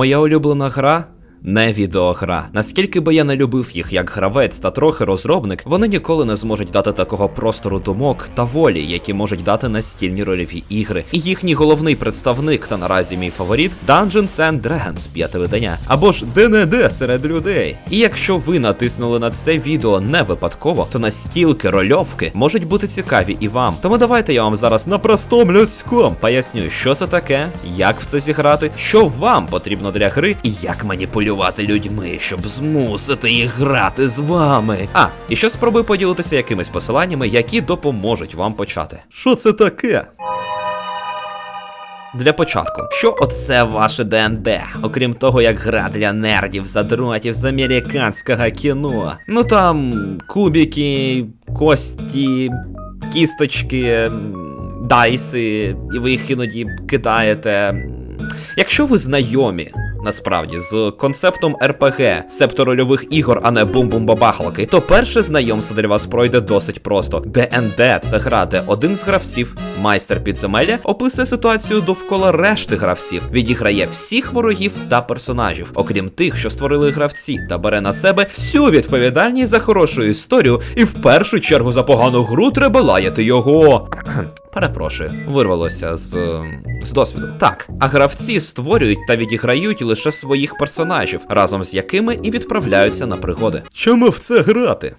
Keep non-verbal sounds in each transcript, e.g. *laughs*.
Моя улюблена гра. Не відеогра. Наскільки би я не любив їх як гравець та трохи розробник, вони ніколи не зможуть дати такого простору думок та волі, які можуть дати настільні рольові ігри. І їхній головний представник та наразі мій фаворит Dungeons and Dragons, п'яте видання, або ж ДНД серед людей. І якщо ви натиснули на це відео не випадково, то настільки рольовки можуть бути цікаві і вам. Тому давайте я вам зараз на простому людському поясню, що це таке, як в це зіграти, що вам потрібно для гри і як маніпулювати людьми, щоб змусити їх грати з вами. А, і ще спробую поділитися якимись посиланнями, які допоможуть вам почати. Що це таке? Для початку, що оце ваше ДНД, окрім того, як гра для нердів, задротів з американського кіно. Ну там кубики, кості, кісточки, дайси, і ви їх іноді кидаєте. Якщо ви знайомі. Насправді, з концептом РПГ, септо рольових ігор, а не бум-бум-бабахалки, то перше знайомство для вас пройде досить просто. ДНД це гра, де один з гравців, майстер підземелля, описує ситуацію довкола решти гравців, відіграє всіх ворогів та персонажів, окрім тих, що створили гравці, та бере на себе всю відповідальність за хорошу історію, і в першу чергу за погану гру треба лаяти його. Перепрошую, вирвалося з, з досвіду. Так, а гравці створюють та відіграють лише своїх персонажів, разом з якими і відправляються на пригоди. Чому в це грати?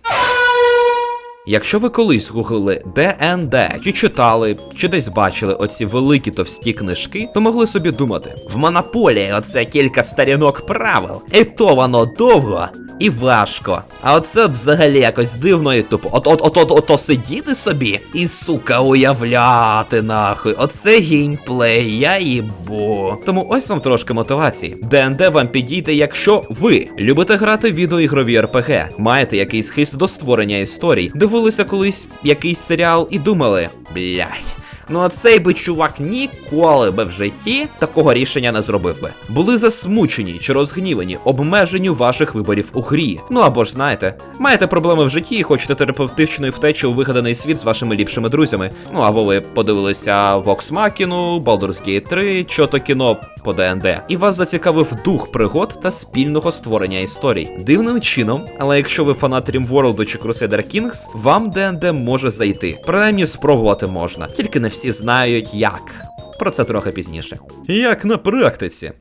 Якщо ви колись гуглили ДНД, чи читали, чи десь бачили оці великі товсті книжки, то могли собі думати: в монополії оце кілька сторінок правил, і то воно довго і важко. А оце взагалі якось дивно і тупо. От от от от ото сидіти собі і сука уявляти нахуй. Оце геймплей, я їбу. Тому ось вам трошки мотивації. ДНД вам підійде, якщо ви любите грати в відеоігрові РПГ, маєте якийсь хист до створення історій, дивилися колись якийсь серіал і думали, блядь. Ну а цей би чувак ніколи би в житті такого рішення не зробив би. Були засмучені чи розгнівані обмеженню ваших виборів у грі. Ну або ж знаєте, маєте проблеми в житті і хочете терапевтичної втечі у вигаданий світ з вашими ліпшими друзями. Ну або ви подивилися Vox Machina, Baldur's Gate 3, що то кіно по ДНД, і вас зацікавив дух пригод та спільного створення історій. Дивним чином, але якщо ви фанат Римворлду чи Crusader Kings, вам ДНД може зайти. Принаймні спробувати можна, тільки не всі знають як. Про це трохи пізніше. Як на практиці.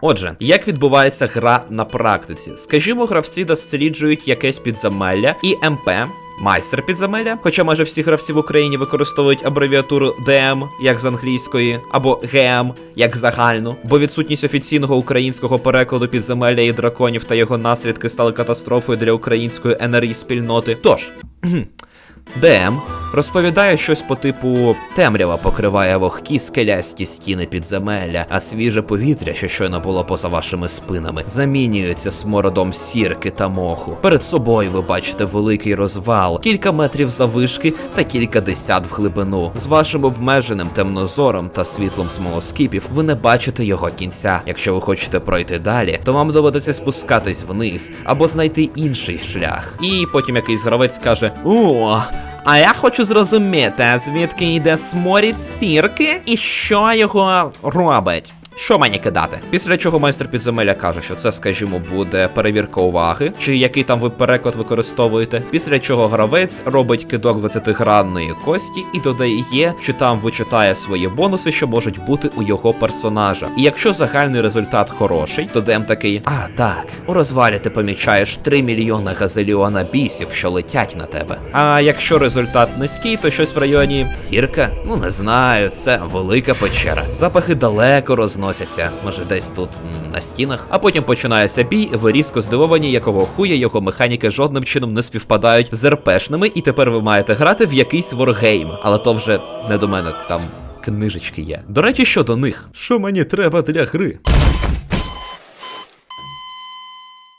Отже, як відбувається гра на практиці? Скажімо, гравці досліджують якесь підземелля і МП. Майстер підземелля, хоча майже всі гравці в Україні використовують абревіатуру ДМ, як з англійської, або ГМ, як загальну, бо відсутність офіційного українського перекладу підземелля і драконів та його наслідки стали катастрофою для української НРІ спільноти. Тож. *clears throat* ДМ розповідає щось по типу темрява покриває вогкі скелясті стіни підземелля, а свіже повітря, що щойно було поза вашими спинами, замінюється смородом сірки та моху. Перед собою ви бачите великий розвал, кілька метрів завишки та кілька десят в глибину. З вашим обмеженим темнозором та світлом смолоскипів ви не бачите його кінця. Якщо ви хочете пройти далі, то вам доведеться спускатись вниз або знайти інший шлях. І потім якийсь гравець каже: О, а я хочу зрозуміти, звідки йде сморід сірки і що його робить. Що мені кидати? Після чого майстер підземелля каже, що це, скажімо, буде перевірка уваги, чи який там ви переклад використовуєте. Після чого гравець робить кидок 20-гранної кості і додає, чи там вичитає свої бонуси, що можуть бути у його персонажа. І якщо загальний результат хороший, то Дем такий: А, так, у розвалі ти помічаєш 3 мільйони газеліона бісів, що летять на тебе. А якщо результат низький, то щось в районі сірка? Ну не знаю, це велика печера. Запахи далеко розносяться, може десь тут на стінах. А потім починається бій, ви різко здивовані, якого хуя його механіки жодним чином не співпадають з РПшними, і тепер ви маєте грати в якийсь воргейм. Але то вже не до мене, там книжечки є. До речі, щодо них, що мені треба для гри?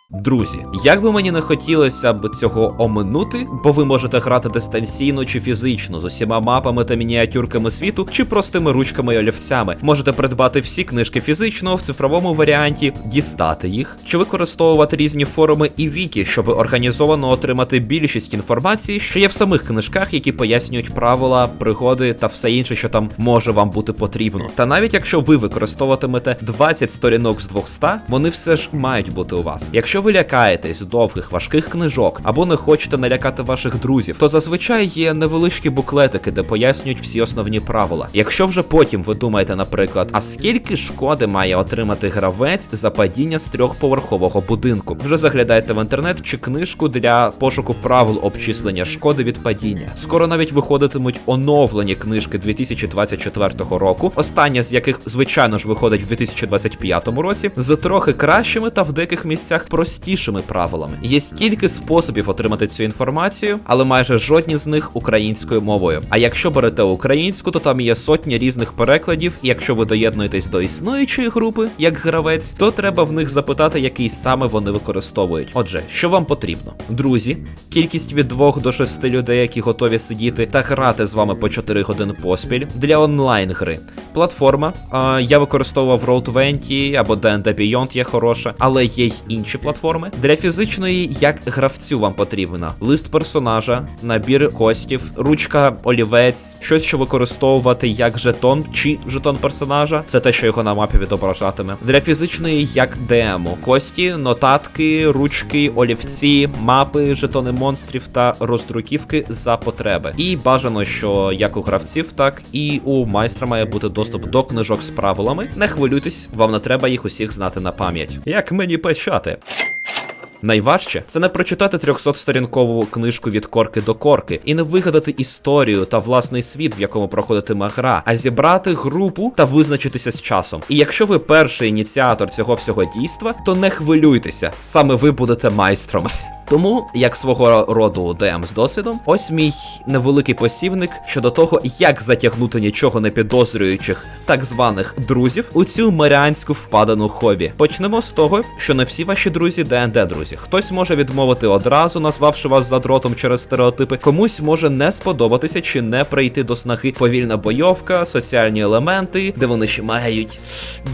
Друзі, як би мені не хотілося б цього оминути, бо ви можете грати дистанційно чи фізично з усіма мапами та мініатюрками світу, чи простими ручками і олівцями. Можете придбати всі книжки фізично в цифровому варіанті, дістати їх, чи використовувати різні форуми і віки, щоб організовано отримати більшість інформації, що є в самих книжках, які пояснюють правила, пригоди та все інше, що там може вам бути потрібно. Та навіть якщо ви використовуватимете 20 сторінок з 200, вони все ж мають бути у вас. Якщо ви лякаєтесь довгих важких книжок або не хочете налякати ваших друзів, то зазвичай є невеличкі буклетики, де пояснюють всі основні правила. Якщо вже потім ви думаєте, наприклад, а скільки шкоди має отримати гравець за падіння з трьохповерхового будинку, вже заглядайте в інтернет чи книжку для пошуку правил обчислення шкоди від падіння. Скоро навіть виходитимуть оновлені книжки 2024 року, остання з яких, звичайно ж, виходить в 2025 році, з трохи кращими та в деяких місцях простішими правилами. Є стільки способів отримати цю інформацію, але майже жодні з них українською мовою. А якщо берете українську, то там є сотні різних перекладів, і якщо ви доєднуєтесь до існуючої групи, як гравець, то треба в них запитати, який саме вони використовують. Отже, що вам потрібно? Друзі, кількість від 2 до 6 людей, які готові сидіти та грати з вами по 4 години поспіль для онлайн гри. Платформа. А, я використовував Roll20 або D&D Beyond є хороша, але є й інші платформи. Для фізичної, як гравцю вам потрібна лист персонажа, набір костів, ручка, олівець, щось, що використовувати як жетон чи жетон персонажа. Це те, що його на мапі відображатиме. Для фізичної, як демо, кості, нотатки, ручки, олівці, мапи, жетони монстрів та роздруківки за потреби. І бажано, що як у гравців, так і у майстра має бути доступ до книжок з правилами. Не хвилюйтесь, вам не треба їх усіх знати на пам'ять. Як мені почати? Найважче це не прочитати 300-сторінкову книжку від корки до корки і не вигадати історію та власний світ, в якому проходитиме гра, а зібрати групу та визначитися з часом. І якщо ви перший ініціатор цього всього дійства, то не хвилюйтеся, саме ви будете майстром. Тому, як свого роду ДМ з досвідом, ось мій невеликий посівник щодо того, як затягнути нічого не підозрюючих так званих друзів у цю маріанську впадану хобі. Почнемо з того, що не всі ваші друзі ДНД друзі. Хтось може відмовити одразу, назвавши вас задротом через стереотипи, комусь може не сподобатися чи не прийти до снаги повільна бойовка, соціальні елементи, де вони ще мають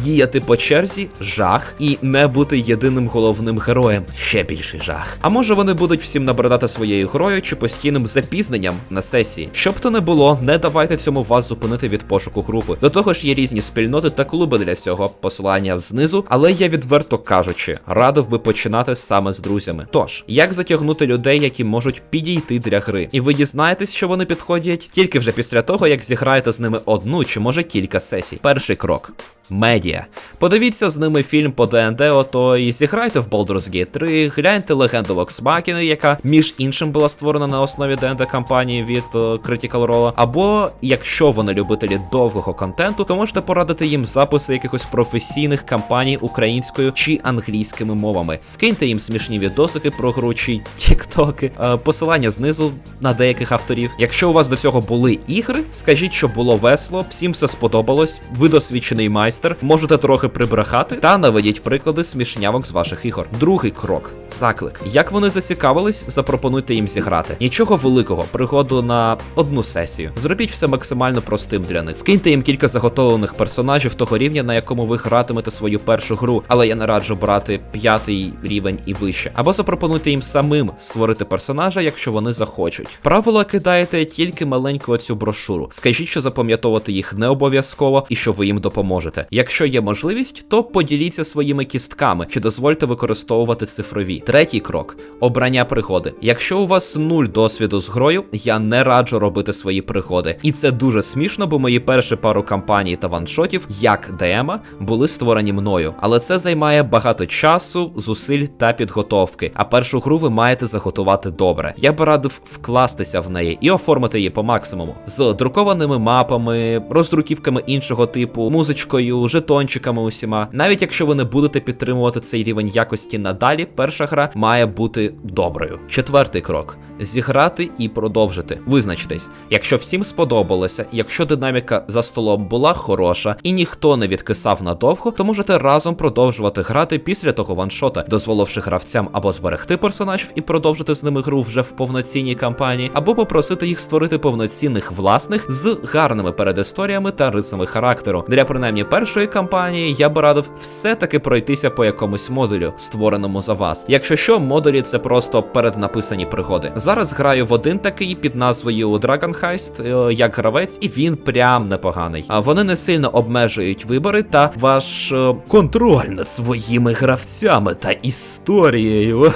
діяти по черзі, жах і не бути єдиним головним героєм. Ще більший жах. А може вони будуть всім набридати своєю грою чи постійним запізненням на сесії. Щоб то не було, не давайте цьому вас зупинити від пошуку групи. До того ж, є різні спільноти та клуби для цього посилання знизу, але я відверто кажучи, радив би починати саме з друзями. Тож, як затягнути людей, які можуть підійти для гри, і ви дізнаєтесь, що вони підходять тільки вже після того, як зіграєте з ними одну чи може кілька сесій. Перший крок. Медіа. Подивіться з ними фільм по ДНД, ото і зіграйте в Baldur's Gate 3, гляньте легенду Vox яка між іншим була створена на основі ДНД кампанії від е, Critical Role. Або якщо вони любителі довгого контенту, то можете порадити їм записи якихось професійних кампаній українською чи англійськими мовами. Скиньте їм смішні відосики про гру чи тіктоки, е, посилання знизу на деяких авторів. Якщо у вас до цього були ігри, скажіть, що було весело, всім все сподобалось, ви досвідчений майстер, можете трохи прибрехати та наведіть приклади смішнявок з ваших ігор. Другий крок заклик. Як вони зацікавились, запропонуйте їм зіграти. Нічого великого, пригоду на одну сесію. Зробіть все максимально простим для них. Скиньте їм кілька заготовлених персонажів того рівня, на якому ви гратимете свою першу гру, але я не раджу брати п'ятий рівень і вище. Або запропонуйте їм самим створити персонажа, якщо вони захочуть. Правила кидаєте тільки маленьку оцю брошуру. Скажіть, що запам'ятовувати їх не обов'язково і що ви їм допоможете. Якщо є можливість, то поділіться своїми кістками чи дозвольте використовувати цифрові. Третій крок обрання пригоди. Якщо у вас нуль досвіду з грою, я не раджу робити свої пригоди. І це дуже смішно, бо мої перші пару кампаній та ваншотів, як ДМа, були створені мною. Але це займає багато часу, зусиль та підготовки. А першу гру ви маєте заготувати добре. Я би радив вкластися в неї і оформити її по максимуму з друкованими мапами, роздруківками іншого типу, музичкою, жетончиками усіма. Навіть якщо ви не будете підтримувати цей рівень якості надалі, перша гра має бути бути доброю. Четвертий крок зіграти і продовжити. Визначтесь, якщо всім сподобалося, якщо динаміка за столом була хороша і ніхто не відкисав надовго, то можете разом продовжувати грати після того ваншота, дозволивши гравцям або зберегти персонажів і продовжити з ними гру вже в повноцінній кампанії, або попросити їх створити повноцінних власних з гарними передісторіями та рисами характеру. Для принаймні першої кампанії я би радив все-таки пройтися по якомусь модулю, створеному за вас. Якщо що, модулі це просто переднаписані пригоди. Зараз граю в один такий під назвою Dragon Heist, е, як гравець, і він прям непоганий. А вони не сильно обмежують вибори та ваш е, контроль над своїми гравцями та історією.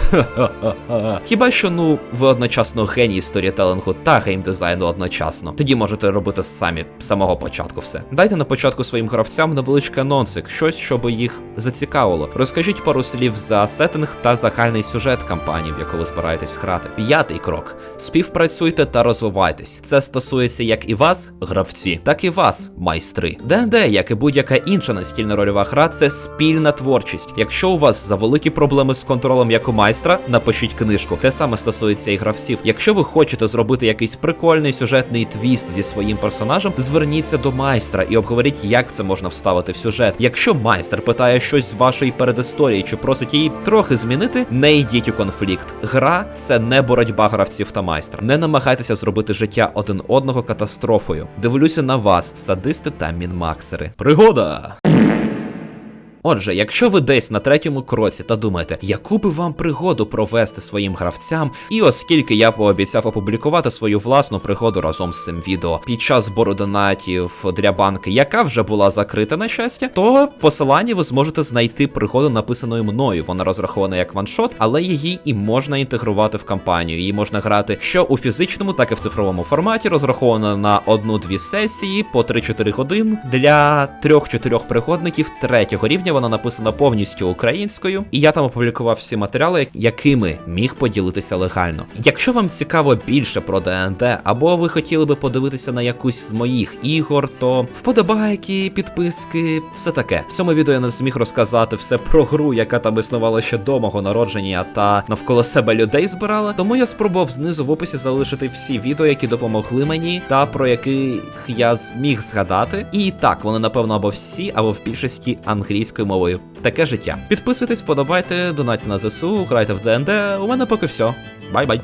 *laughs* Хіба що ну ви одночасно геній сторітелингу та геймдизайну одночасно. Тоді можете робити самі з самого початку все. Дайте на початку своїм гравцям невеличкий анонсик, щось, щоб їх зацікавило. Розкажіть пару слів за сеттинг та загальний сюжет в яку ви збираєтесь грати. П'ятий крок: співпрацюйте та розвивайтесь. Це стосується як і вас, гравці, так і вас, майстри. ДНД, як і будь-яка інша настільна рольова гра, це спільна творчість. Якщо у вас завеликі проблеми з контролем як у майстра, напишіть книжку. Те саме стосується і гравців. Якщо ви хочете зробити якийсь прикольний сюжетний твіст зі своїм персонажем, зверніться до майстра і обговоріть, як це можна вставити в сюжет. Якщо майстер питає щось з вашої передісторії чи просить її трохи змінити, не йдіть у конфлікт. Гра це не боротьба гравців та майстра. Не намагайтеся зробити життя один одного катастрофою. Дивлюся на вас, садисти та мінмаксери. Пригода! Отже, якщо ви десь на третьому кроці та думаєте, яку би вам пригоду провести своїм гравцям, і оскільки я пообіцяв опублікувати свою власну пригоду разом з цим відео під час збору донатів для банки, яка вже була закрита на щастя, то в посиланні ви зможете знайти пригоду, написаною мною. Вона розрахована як ваншот, але її і можна інтегрувати в кампанію. Її можна грати що у фізичному, так і в цифровому форматі, розрахована на одну-дві сесії по 3-4 годин для 3-4 пригодників третього рівня. Вона написана повністю українською, і я там опублікував всі матеріали, якими міг поділитися легально. Якщо вам цікаво більше про ДНД, або ви хотіли би подивитися на якусь з моїх ігор, то вподобайки, підписки, все таке. В цьому відео я не зміг розказати все про гру, яка там існувала ще до мого народження та навколо себе людей збирала. Тому я спробував знизу в описі залишити всі відео, які допомогли мені, та про яких я зміг згадати. І так, вони напевно або всі, або в більшості англійською мовою. Таке життя. Підписуйтесь, подобайте, донатьте на ЗСУ, грайте в ДНД. У мене поки все. Бай-бай.